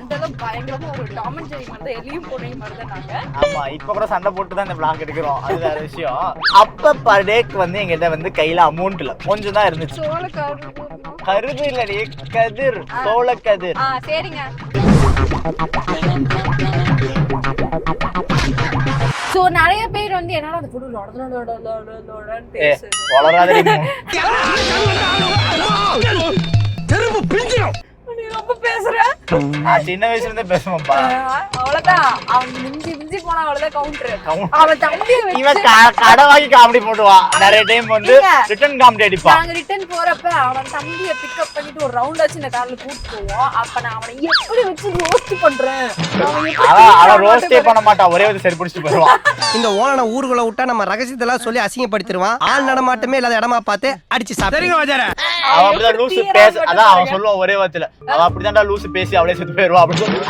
அந்த அளவுக்கு பயங்கரமா ஒரு டாமன் ஜெரி மாதிரி தான் எலியும் பூனையும் மாதிரி தான் நாங்க. ஆமா இப்ப கூட சண்டை போட்டு தான் இந்த vlog எடுக்கிறோம். அது வேற விஷயம். அப்ப பர் டேக்கு வந்து எங்கிட்ட வந்து கையில அமௌண்ட் இல்ல. கொஞ்சம் தான் இருந்துச்சு கருது இல்லடி கதிர் சோள கதிர் ஆ சரிங்க. சோ நிறைய பேர் வந்து என்னடா அந்த புடு லொட லொட லொட லொட லொடன்னு ஏ பேசுது. வளராதடி நீ. ரொம்ப பேசுற. நான் சின்ன வயசுல இருந்தே பேசுவேன்ப்பா. ஆஹ், அவ்வளவுதான். அவன் மிஞ்சி மிஞ்சி போனா அவ்வளவுதான் கவுண்டர். Count. அவன் தம்பி இவன் க- கடை வாங்கி காமெடி போடுவான் நிறைய டைம் வந்து இல்ல. ரிட்டர்ன் காமெடி அடிப்பான் நாங்க ரிட்டர்ன் போறப்ப அவன் தம்பிய பிக்கப் பண்ணிட்டு ஒரு ரவுண்ட் ஆச்சு இந்த கார்ல கூட்டு போவோம். அப்ப நான் அவனை எப்படி வச்சு ரோஸ்ட் பண்றேன்? அவன் அவன் பண்ண ரோஸ்டே மாட்டேன் பண்ண மாட்டான். ஒரே வந்து சரி பிடிச்சிட்டு போயிடுவான். இந்த ஓனனை ஊருக்குள்ள விட்டா நம்ம ரகசியத்தெல்லாம் சொல்லி அசிங்கப்படுத்திடுவான். ஆள் நடமாட்டமே இல்லாத இடமா பார்த்து அடிச்சு சாப்பிடுங்க அவன் அப்படிதான் லூசு பேச அதான் அவன். சொல்லுவான் ஒரே வார்த்தையில. அவன் அப்படிதான்டா லூசு பேசி அவளே செத்து போயிருவான் அப்படின்னு சொல்லி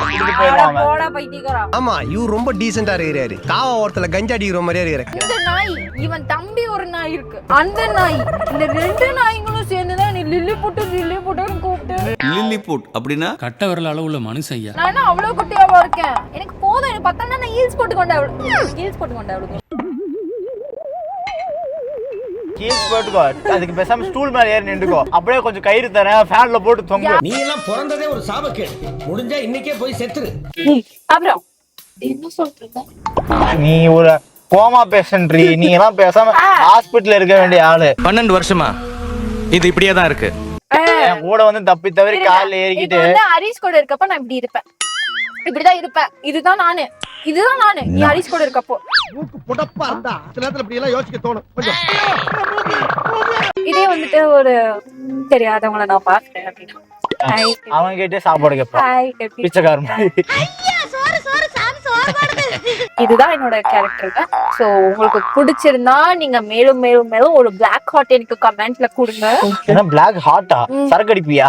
போடா பைத்தியக்காரா ஆமா இவர் ரொம்ப டீசெண்டா இருக்கிறாரு. காவா ஓரத்துல கஞ்சா அடிக்கிற மாதிரியே இருக்கிறாரு. இந்த நாய் இவன் தம்பி ஒரு நாய் இருக்கு. அந்த நாய் இந்த ரெண்டு நாய்ங்களும் சேர்ந்துதான் நீ லில்லி போட்டு லில்லி போட்டுன்னு கூப்பிட்டு. லில்லிபுட் அப்படின்னா? கட்ட விரல் அளவுள்ள மனுஷன் ஐயா நான் அவ்வளவு குட்டியாவா இருக்கேன்? எனக்கு போதும் எனக்கு பத்தா நான் ஹீல்ஸ் போட்டு கொண்டா ஹீல்ஸ் போட்டு கொண்டா அவளுக்கு. கீழ்ஸ் போட்டுக்கோ. அதுக்கு பேசாம ஸ்டூல் மேல ஏறி நின்றுக்கோ. அப்படியே கொஞ்சம் கயிறு தரேன் ஃபேன்ல போட்டு தொங்கு. நீ எல்லாம் பிறந்ததே ஒரு சாபக்கேடு முடிஞ்சா இன்னைக்கே போய் செத்துரு. அப்புறம்? என்ன சொல்றீங்க நீ ஒரு கோமா பேஷண்ட்ரி நீ எல்லாம் பேசாம ஹாஸ்பிட்டல் இருக்க வேண்டிய ஆளு. பன்னெண்டு வருஷமா? இது இப்படியே தான் இருக்கு. கூட வந்து தப்பி தவறி காலில் இப்ப ஏறிக்கிட்டு ஹரிஷ் கூட இருக்கப்ப நான் இப்படி இருப்பேன். இப்படிதான் இருப்பேன் இதுதான் நானு. இதுதான் நானு. நீ ஹரிஷ் கூட இருக்கப்போ. புடப்பா இருந்தா சில நேரத்துல இப்படி எல்லாம் யோசிக்க தோணும். கொஞ்சம். இதே வந்துட்டு ஒரு தெரியாதவங்கள நான் பாக்குறேன் அப்படின்னா. அவன் கிட்டே சாப்பாடு கேட்பான். பிச்சைக்காரன். இதுதான் என்னோட கேரக்டருங்க சோ உங்களுக்கு பிடிச்சிருந்தா நீங்க மேலும் மேலும் மேலும் ஒரு பிளாக் ஹார்ட் எனக்கு கமெண்ட்ல கொடுங்க. என்ன பிளாக் ஹாட்டா சரக்கு அடிப்பியா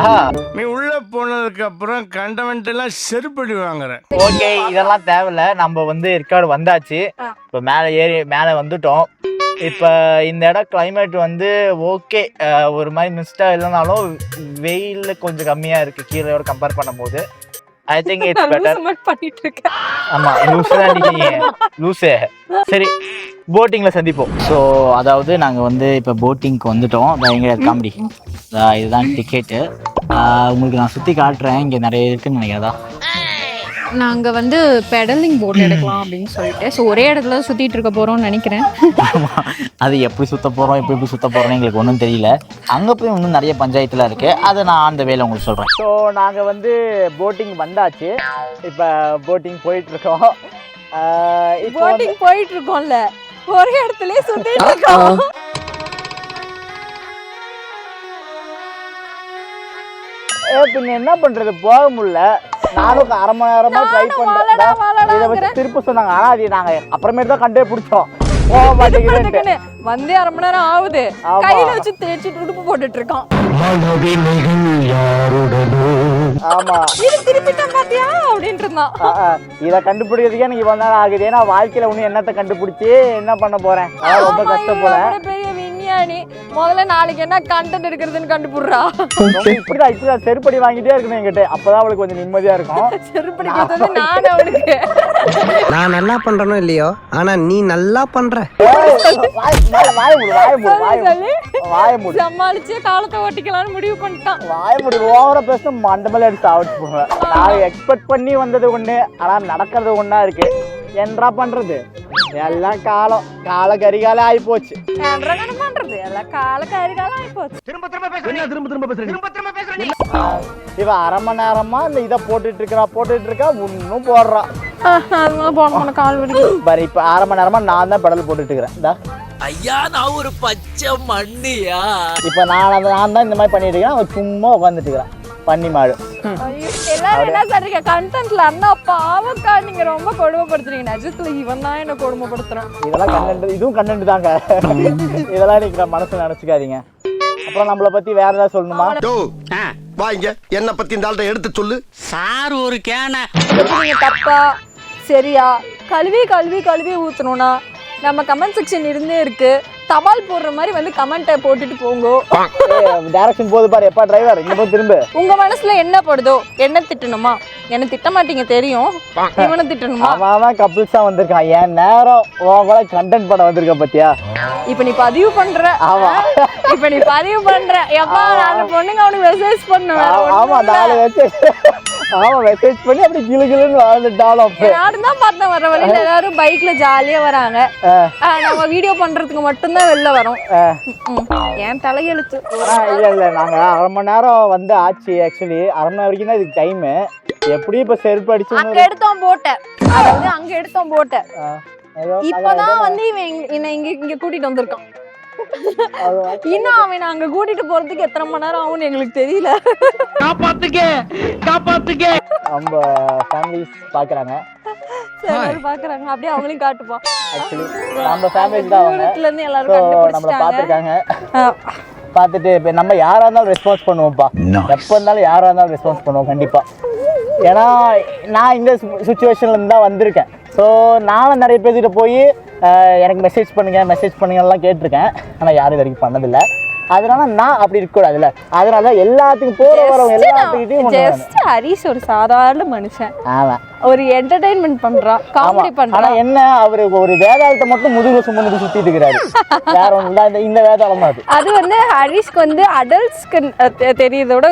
நீ உள்ள போனதுக்கு அப்புறம் கண்டவன்ட் எல்லாம் செருப்படி வாங்குற ஓகே இதெல்லாம் தேவையில்ல. நம்ம வந்து ஏற்காடு வந்தாச்சு. இப்ப மேல ஏறி மேல வந்துட்டோம். இப்ப இந்த இடம் climate வந்து ஓகே ஒரு மாதிரி மிஸ்டா இல்லைனாலும் வெயில் கொஞ்சம் கம்மியா இருக்கு. கீழே கம்பேர் பண்ணும்போது. ஐ திங்க் இட்ஸ் பெட்டர் பண்ணிட்டு இருக்கேன் ஆமா லூசு தான் நீங்க லூசு சரி போட்டிங்ல சந்திப்போம். ஸோ அதாவது நாங்க வந்து இப்ப போட்டிங்க்கு வந்துட்டோம். எங்க காமெடி இதுதான் டிக்கெட்டு உங்களுக்கு நான் சுத்தி காட்டுறேன். இங்க நிறைய இருக்குன்னு நினைக்கிறதா நாங்க வந்து பெடலிங் போட் எடுக்கலாம் அப்படின்னு சொல்லிட்டு. ஸோ ஒரே இடத்துல தான் சுத்திட்டு இருக்க போறோம்னு நினைக்கிறேன். அது எப்படி சுத்த போறோம் எப்படி எப்படி சுத்த போறோம்னு எங்களுக்கு ஒன்றும் தெரியல. அங்க போய் இன்னும் நிறைய பஞ்சாயத்துல இருக்கு. அதை நான் அந்த வேலை உங்களுக்கு சொல்றேன். ஸோ நாங்க வந்து போட்டிங் வந்தாச்சு. இப்போ போட்டிங் போயிட்டு இருக்கோம் ஆஹ் இப்போ போட்டிங் போயிட்டு இருக்கோம்ல ஒரே இடத்துலயே சுத்திட்டு இருக்கோம். பின்ன என்ன பண்றது? போக முடியல. நானும் அரை மணி நேரமா ட்ரை பண்றேன் இதை வச்சு. திருப்ப சொன்னாங்க. ஆனா அது நாங்க அப்புறமேட்டு தான் கண்டே பிடிச்சோம். வந்தே அரை மணி நேரம் ஆகுது. கையில வச்சு தேய்ச்சிட்டு உடுப்பு போட்டுட்டு இருக்கான் ஆமா. இது திருப்பிட்டான் பாத்தியா? அப்படின்ட்டு இருந்தான். இதை கண்டுபிடிக்கிறதுக்கே எனக்கு இவ்வளவு நேரம் ஆகுது. ஏன்னா வாழ்க்கையில இன்னும் என்னத்தை கண்டுபிடிச்சி என்ன பண்ண போறேன்? ரொம்ப ஆமா, விஞ்ஞானி முதல்ல நாளைக்கு என்ன கண்டென்ட் இருக்கிறதுன்னு கண்டுபிடுறா? இப்படிதான் இப்படிதான் செருப்படி வாங்கிட்டே இருக்கணும் என்கிட்ட. அப்பதான் அவளுக்கு கொஞ்சம் நிம்மதியா இருக்கும். செருப்பிடிக்கிறது நான் அவளுக்கு. நான் நல்லா பண்றனோ இல்லையோ? ஆனா நீ நல்லா பண்ற. சமாளிச்சு காலத்தை ஓட்டிக்கலாம்னு முடிவு பண்ணிட்டான். வாய மூடு ஓவரா பேச மண்டமேல எடுத்து சாவிட்டு போவேன் நான் எக்ஸ்பெக்ட் பண்ணி வந்தது ஒண்ணு ஆனா நடக்கிறது ஒண்ணா இருக்கு. என்னடா பண்றது? எல்லாம் காலம் கால கரிகாலம் ஆகி போச்சு பண்றது? எல்லாம் கால கரிகாலம் திரும்ப திரும்ப பேசுறீங்க? இவ அரை மணி நேரமா இந்த இதை போட்டுட்டு இருக்கா போட்டுட்டு இருக்கா ஒன்னும் போடுறா அதுதான் போன போன கால் வலி. பாரு இப்ப அரை மணி நேரமா நான் தான் பெடல் போட்டுட்டு இருக்கிறேன் ஐயா நான் ஒரு பச்சை மண்ணியா? இப்ப நான் நான் தான் இந்த மாதிரி பண்ணிட்டு இருக்கேன். அவன் சும்மா உட்காந்துட்டு இருக்கிறான். பண்ணி மாடு. ஐயோ, எல்லாரும் என்ன சொல்றீங்க? கண்டென்ட்ல அண்ணா பாவக்கா நீங்க ரொம்ப கொடுமைப்படுத்துறீங்க. நிஜத்துல இவன் தான் என்ன கொடுமைப்படுத்துறான். இதெல்லாம் கண்டென்ட் இதுவும் கண்டென்ட் தாங்க. இதெல்லாம் நீங்க மனசு நினைச்சுக்காதீங்க. அப்புறம் நம்மளை பத்தி வேற ஏதாவது சொல்லணுமா? டோ வாங்க என்ன பத்தி இந்த ஆள்கிட்ட எடுத்து சொல்லு. சார் ஒரு கேன. நீங்க தப்பா? சரியா? கழுவி கழுவி கழுவி ஊத்தணும்னா நம்ம கமெண்ட் செக்ஷன் இருந்தே இருக்கு. தபால் போடுற மாதிரி வந்து கமெண்ட்டை போட்டுட்டு போங்க. டேரக்ஷன் போது பாரு. எப்பா டிரைவர் இந்த திரும்ப. உங்க மனசுல என்ன படுதோ என்ன திட்டணுமா? என்ன திட்ட மாட்டீங்க தெரியும். இவனை திட்டணுமா? அவன் கப்புள்ஸா வந்திருக்கான். என் நேரம் உன் கூட கண்டென்ட் படம் வந்திருக்க பாத்தியா? இப்ப நீ பதிவு பண்ற. ஆமா. இப்ப நீ பதிவு பண்ற. எப்பா நாலு பொண்ணுங்க அவனுக்கு மெசேஜ் பண்ண வேற ஆமா. நாலு மெசேஜ் ஆமா மெசேஜ் பண்ணி அப்படி கிளு கிளுன்னு வாழ்ந்துட்டாலும் நானும் தான் பார்த்தேன் வர வழியில. எல்லாரும் பைக்ல ஜாலியா வராங்க. நம்ம வீடியோ பண்றதுக்கு மட்டும்தான் வெளில வரோம். ஏன் தலையெழுத்து. இல்ல இல்ல. நாங்க அரை மணி நேரம் வந்து ஆச்சு ஆக்சுவலி அரை மணி நேரம் வரைக்கும் தான் இதுக்கு டைம் எப்படியும் இப்ப செருப்பு அடிச்சு அங்க எடுத்தோம் போட்ட. அதாவது அங்க எடுத்தோம் போட்ட. ஆ, ஏதோ இப்பதான் வந்து இவன் இங்க- என்னை இங்க இங்க கூட்டிட்டு வந்திருக்கான். இன்னும் அவன் அங்க கூட்டிட்டு போறதுக்கு எத்தனை மணி நேரம் ஆகும்னு எங்களுக்கு தெரியல. நம்ம ஃபேமிலிஸ் பாக்குறாங்க. பாக்குறாங்க. அப்படியே அவங்களையும் காட்டுப்பா. ஆக்சுவலி நம்ம ஃபேமிலிஸ் தான் அவங்க. தூரத்துல இருந்து எல்லாரும் நம்மள ஆ, பார்த்துட்டு இப்போ நம்ம யாராக இருந்தாலும் ரெஸ்பான்ஸ் பண்ணுவோம்ப்பா. எப்போ இருந்தாலும் யாராக இருந்தாலும் ரெஸ்பான்ஸ் பண்ணுவோம் கண்டிப்பாக ஏன்னா நான் இந்த சுச்சுவேஷன்ல இருந்து தான் வந்திருக்கேன். ஸோ நானும் நிறைய பேர்கிட்ட போய் எனக்கு மெசேஜ் பண்ணுங்க மெசேஜ் பண்ணுங்கலாம் கேட்டிருக்கேன். ஆனால் யாரும் இது வரைக்கும் பண்ணதில்லை. அதனால நான் அப்படி இருக்கக்கூடாதுல்ல. அதனால தான் எல்லாத்துக்கும் போகிற வரவங்க எல்லாத்துக்கிட்டையும் ஜஸ்ட் ஹரிஷ் ஒரு சாதாரண மனுஷன். ஆமாம் ஒரு என்டர்டைன்மெண்ட் பண்றான். காமெடி ஆனா பண்றான். என்ன அவரு ஒரு வேதாளத்தை மட்டும் முதுகு சுமந்து சுத்திட்டு இருக்கிறாரு. வேற இல்லை. இந்த இந்த வேதாளம் அது. அது வந்து ஹரிஷ்க்கு வந்து அடல்ட்ஸ்க்கு தெரியறதோட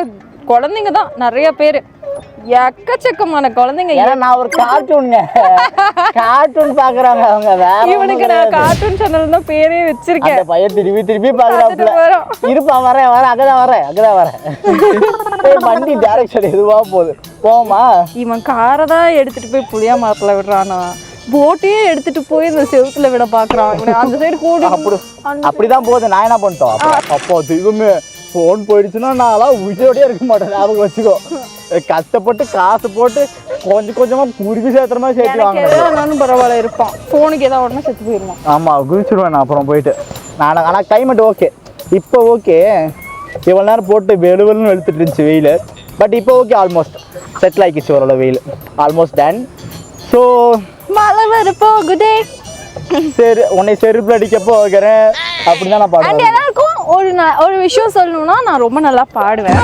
குழந்தைங்க தான் நிறைய பேர். எக்கச்சக்கமான குழந்தைங்க ஏன்னா நான் ஒரு கார்ட்டூனுங்க கார்ட்டூன் பாக்குறாங்க அவங்க வேற இவனுக்கு நான். கார்ட்டூன் சேனல் தான் பேரே வச்சிருக்கேன் அந்த பையன் திருப்பி திருப்பி பாக்குறாப்புல. இருப்பா வரேன் வரேன் அங்கதான் வரேன் அங்கதான் வரேன் வண்டி டைரக்ஷன் எதுவா போகுது போமா இவன் காரை தான் எடுத்துட்டு போய் புளியா மரத்துல விடுறானா போட்டையே எடுத்துட்டு போய் இந்த செவுத்துல விட பாக்குறான் அந்த சைடு கூடி அப்படி அப்படிதான் போகுது நான் என்ன பண்ணிட்டோம் அப்போ- திரும்பி ஃபோன் போயிடுச்சுன்னா நான்லாம் உயிரோடய இருக்க மாட்டேன். ஞாபகம் வச்சுக்கோ. கஷ்டப்பட்டு காசு போட்டு கொஞ்சம் கொஞ்சமா குருவி சேர்த்துற மாதிரி சேர்த்து இருந்தாலும் பரவாயில்ல இருப்பான். போனுக்கு ஏதாவது உடனே செத்து போயிருவான் ஆமாம் குதிச்சிருவேன் நான் அப்புறம் போயிட்டு. நான் ஆனால் கிளைமேட் ஓகே இப்போ ஓகே இவ்வளோ நேரம் போட்டு வெளுவெலுன்னு வெளுத்துட்டு இருந்துச்சு வெயில். பட் இப்போ ஓகே ஆல்மோஸ்ட் செட்டில் ஆகிடுச்சு ஓரளவு வெயில். ஆல்மோஸ்ட் டன் ஸோ மழை வர போகுதே. சரி உன்னை செருப்பு அடிக்க போகிறேன். அப்படின்னு தான் நான் எல்லாருக்கும் ஒரு ந- ஒரு விஷயம் சொல்லணும்னா நான் ரொம்ப நல்லா பாடுவேன்.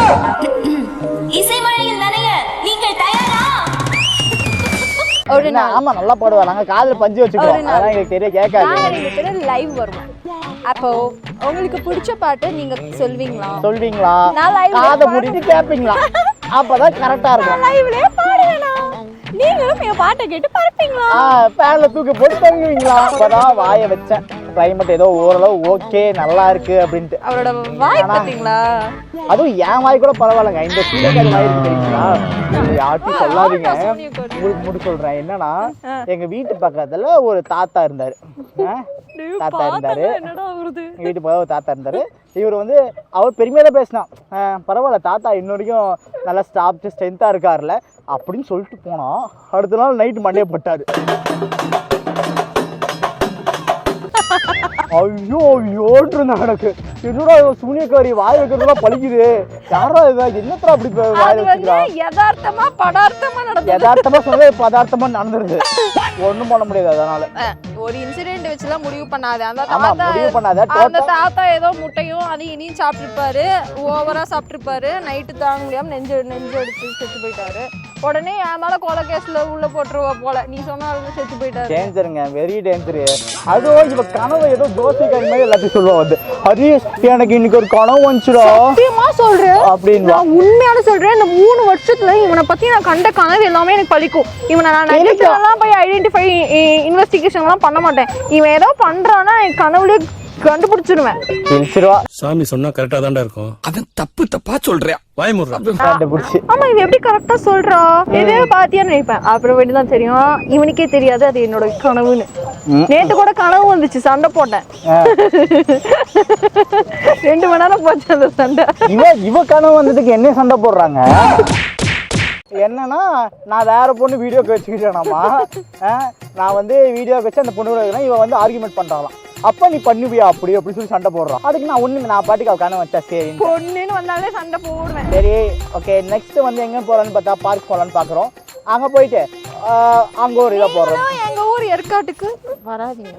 ஒரு நாள். ஆமாம் நல்லா பாடுவேன் நாங்கள் காதில் பஞ்சு வச்சுக்கிறோம். அதெல்லாம் எங்களுக்கு தெரிய கேட்காது. நாங்க லைவ் வருவோம். அப்போ உங்களுக்கு பிடிச்ச பாட்டு நீங்க சொல்வீங்களா? சொல்வீங்களா? நான் காதை மூடிட்டு கேட்பீங்களா அப்பதான் கரெக்டாக இருக்கும். லைவ்லயே பாடுவேனா? நீங்களும் என் பாட்டை கேட்டு பரப்பீங்களா ஆ ஃபேனில் தூக்கி போட்டு தங்குவீங்களா? அப்பதான் வாயை வச்சேன். கிளைமேட் ஏதோ ஓரளவு ஓகே நல்லா இருக்கு அப்படின்ட்டு. அவரோட வாய் பாத்தீங்களா அதுவும் என் வாய் கூட பரவாயில்லைங்க. இந்த சீனக்காரி வாய் இருக்கு தெரியுங்களா? யார்ட்டும் சொல்லாதீங்க. உங்களுக்கு மட்டும் சொல்றேன். என்னன்னா எங்க வீட்டு பக்கத்துல ஒரு தாத்தா இருந்தாரு. தாத்தா இருந்தாரு. எங்க வீட்டு பக்கத்துல ஒரு தாத்தா இருந்தாரு. இவர் வந்து அவர் பெருமையாக தான் பேசினான். பரவாயில்ல தாத்தா இன்ன வரைக்கும் நல்லா ஸ்டாப்டு ஸ்ட்ரென்த்தாக இருக்கார்ல. அப்படின்னு சொல்லிட்டு போனோம் அடுத்த நாள் நைட்டு மண்டே போட்டாரு. ஐயோ ஐயோன்று எனக்கு என்னடா சூனியக்காரி வாய் வைக்கிறதுலாம் பழிக்குது? யாரா இவன் என்னத்தரா அப்படி வாய் அது வச்சுக்கிறா யதார்த்தமா படார்த்தமா நடந்தது. யதார்த்தமா சொன்னது பதார்த்தமா நடந்துருது ஒண்ணும் பண்ண முடியாது அதனால. ஒரு இன்சிடென்ட் வச்சுலாம் முடிவு பண்ணாத. அந்த தாத்தா முடிவு பண்ணாத. அந்த தாத்தா ஏதோ முட்டையும் அதையும் இனியும் சாப்பிட்டுருப்பாரு. ஓவரா சாப்பிட்டுருப்பாரு. நைட்டு தாங்க முடியாம நெஞ்சு நெஞ்சு எடுத்து செத்து போயிட்டாரு. உடனே என் மேல கொலை கேஸ்ல உள்ள போட்டுருவா போல. நீ சொன்ன செத்து போயிட்டாரு. டேஞ்சருங்க வெரி டேஞ்சரு அதுவும் இவ கனவு ஏதோ தோசைக்காரி மாதிரி எல்லாத்தையும் சொல்லுவா வந்து. ஹரீஷ் எனக்கு இன்னைக்கு ஒரு கனவு வந்துச்சுடா. சத்தியமா சொல்றேன் அப்படின்னு நான் உண்மையான சொல்றேன் இந்த மூணு வருஷத்துல இவனை பத்தி நான் கண்ட கனவு எல்லாமே எனக்கு பழிக்கும். இவனை நான் நைட்லாம் போய் ஐடென்டிஃபை இன்வெஸ்டிகேஷன்லாம் பண்ண மாட்டேன். இவன் ஏதோ பண்றான்னா என் கனவுலயே கண்டுபிடிச்சிருவேன். சாமி சொன்னா கரெக்டா தான்டா இருக்கும். அவன் தப்பு தப்பா சொல்றான் வாய் முடுறா. கண்டுபிடிச்சி. ஆமா இவன் எப்படி கரெக்டா சொல்றா? எதையோ பாத்தியான்னு நினைப்பேன். அப்புறம் தான் தெரியும். இவனுக்கே தெரியாது அது என்னோட கனவுன்னு. நேத்து கூட கனவு வந்துச்சு சண்டை போட்டேன். ரெண்டு மணி நேரம் போச்சு அந்த சண்டை. இவ இவ கனவு வந்ததுக்கு என்ன சண்டை போடுறாங்க? என்னன்னா நான் வேற பொண்ணு வீடியோக்கு வச்சுக்கிட்டேனாமா. நான் வந்து வீடியோக்கு வச்சு அந்த பொண்ணு கூட இருக்கிறேன் இவ வந்து ஆர்குமெண்ட் பண்றாங்களாம் அப்ப நீ பண்ணுவியா அப்படி? அப்படி சொல்லி சண்டை போடுறான். அதுக்கு நான் ஒண்ணு நான் பாட்டுக்கு அவ கனவு வச்சா சரி. பொண்ணுன்னு வந்தாலே சண்டை போடுவேன். சரி ஓகே நெக்ஸ்ட் வந்து எங்க போறோம்னு பார்த்தா பார்க் போலான்னு பாக்குறோம் அங்க போயிட்டு அங்க ஒரு இதை போடுறோம். எங்க ஊர் ஏற்காட்டுக்கு வராதீங்க.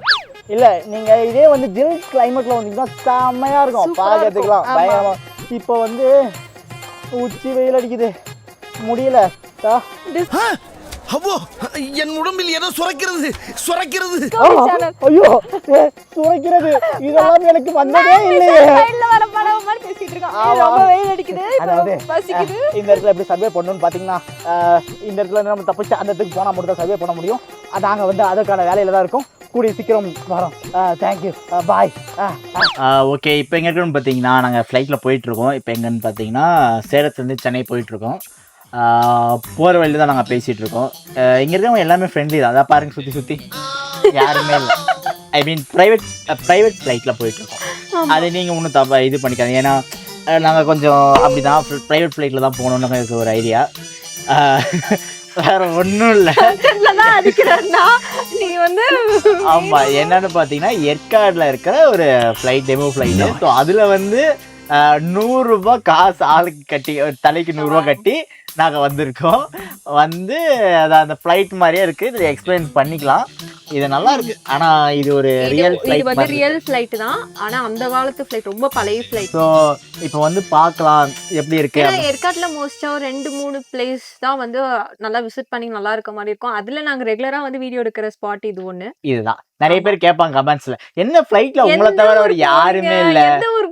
இல்ல நீங்க இதே வந்து ஜில் கிளைமேட்ல வந்தீங்கன்னா செம்மையா இருக்கும். ஆமா. பயங்கரமா இப்போ வந்து உச்சி வெயில் அடிக்குது. முடியல. தா. அவ்வோ என் உடம்பில் ஏதோ சுரக்கிறது சுரக்கிறது. ஐயோ ஏ, துவைக்கிறது இதெல்லாம் எனக்கு வந்ததே இல்லையே. இந்த இடத்துல எப்படி சர்வே பண்ணணும்னு பார்த்தீங்கன்னா இந்த இடத்துல நம்ம தப்பிச்சு அந்த இடத்துக்கு போனால் மட்டும் தான் சர்வே பண்ண முடியும். அது நாங்கள் வந்து அதற்கான வேலையில் தான் இருக்கோம். கூடிய சீக்கிரம் வரோம். தேங்க்யூ பாய் ஓகே இப்போ எங்கே இருக்கோம்னு பார்த்தீங்கன்னா நாங்கள் ஃப்ளைட்டில் போயிட்டுருக்கோம் இப்போ எங்கன்னு பார்த்தீங்கன்னா சேலத்துலேருந்து சென்னை போயிட்டுருக்கோம் போகிற வழியில் தான் நாங்கள் பேசிகிட்டு இருக்கோம். இங்கே இருக்கவங்க எல்லாமே ஃப்ரெண்ட்லி தான். அதான் பாருங்க சுற்றி சுற்றி யாருமே இல்லை. ஐ மீன் ப்ரைவேட் ப்ரைவேட் ஃப்ளைட்டில் போயிட்டுருக்கோம் அது நீங்கள் ஒன்றும் தப்பா இது பண்ணிக்காதீங்க. ஏன்னா நாங்கள் கொஞ்சம் அப்படி தான் ப்ரைவேட் ஃப்ளைட்டில் தான் போகணுன்னு எனக்கு ஒரு ஐடியா வேற ஒன்றும் இல்லை. நீ வந்து ஆமாம் என்னன்னு பார்த்தீங்கன்னா ஏற்காடில் இருக்கிற ஒரு ஃப்ளைட் டெமோ ஃப்ளைட்டு ஸோ அதில் வந்து நூறுரூபா காசு ஆளுக்கு கட்டி ஒரு தலைக்கு நூறுரூவா கட்டி நாங்கள் வந்திருக்கோம். வந்து அது அந்த ஃப்ளைட் மாதிரியே இருக்குது இதில் எக்ஸ்பீரியன்ஸ் பண்ணிக்கலாம். இது நல்லா இருக்கு. ஆனால் இது ஒரு ரியல் இது வந்து ரியல் ஃப்ளைட் தான். ஆனா அந்த காலத்து ஃப்ளைட் ரொம்ப பழைய ஃப்ளைட் ஸோ இப்போ வந்து பார்க்கலாம். எப்படி இருக்கு ஏற்காட்டுல மோஸ்டா ரெண்டு மூணு பிளேஸ் தான் வந்து நல்லா விசிட் பண்ணி நல்லா இருக்க மாதிரி இருக்கும். அதுல நாங்க ரெகுலரா வந்து வீடியோ எடுக்கிற ஸ்பாட் இது ஒண்ணு. இதுதான். நிறைய பேர் கேட்பாங்க கமெண்ட்ஸ்ல என்ன ஃப்ளைட்ல உங்களை தவிர ஒரு யாருமே? இல்ல.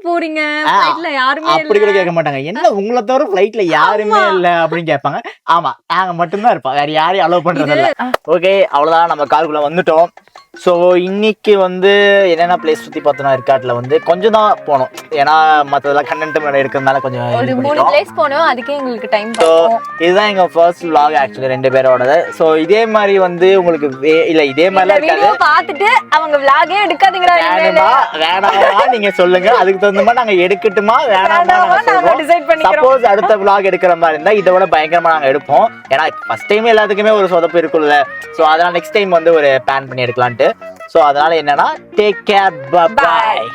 போறீங்க? ஆ, ஃப்ளைட்ல யாருமே அப்படி கூட கேட்க மாட்டாங்க. என்ன உங்களை தவிர ஃப்ளைட்ல யாருமே. இல்ல அப்படின்னு கேட்பாங்க. ஆமா நாங்க மட்டும்தான் இருப்போம். வேற யாரையும் அலோவ் பண்றது இல்ல ஓகே அவ்வளவுதான். நம்ம காருக்குள்ள வந்துட்டோம். ஸோ இன்னைக்கு வந்து என்னென்ன பிளேஸ் சுத்தி பார்த்தோம்னா ஏற்காட்டுல வந்து கொஞ்சம் தான் போனோம். ஏன்னா மற்றதெல்லாம் கண்டென்ட் மேலே இருக்கிறதுனால கொஞ்சம் ஒரு மூணு. பிளேஸ் போனோம். அதுக்கே எங்களுக்கு டைம் ஸோ இதுதான் எங்க ஃபர்ஸ்ட் vlog ஆக்சுவலி ரெண்டு பேரோடது. ஸோ இதே மாதிரி வந்து உங்களுக்கு வே- இல்ல இதே மாதிரிலாம் இருக்காது. பார்த்துட்டு அவங்க விலாகே எடுக்காதீங்கடா வேணுமா? வேணாமா? நீங்க சொல்லுங்க. அதுக்கு தகுந்த மாதிரி நாங்க எடுக்கட்டுமா? வேணாமா வேணாமா நாங்க டிசைட் சப்போஸ் அடுத்த vlog எடுக்கிற மாதிரி இருந்தா இதை விட பயங்கரமா நாங்க எடுப்போம். ஏன்னா ஃபர்ஸ்ட் டைம் எல்லாத்துக்குமே ஒரு சொதப்பு இருக்குல்ல ஸோ அதனால நெக்ஸ்ட் டைம் வந்து ஒரு பிளான் பண்ணி எடுக்கலான்ட்டு. ஸோ அதனால என்னன்னா டேக் கேர் பாய்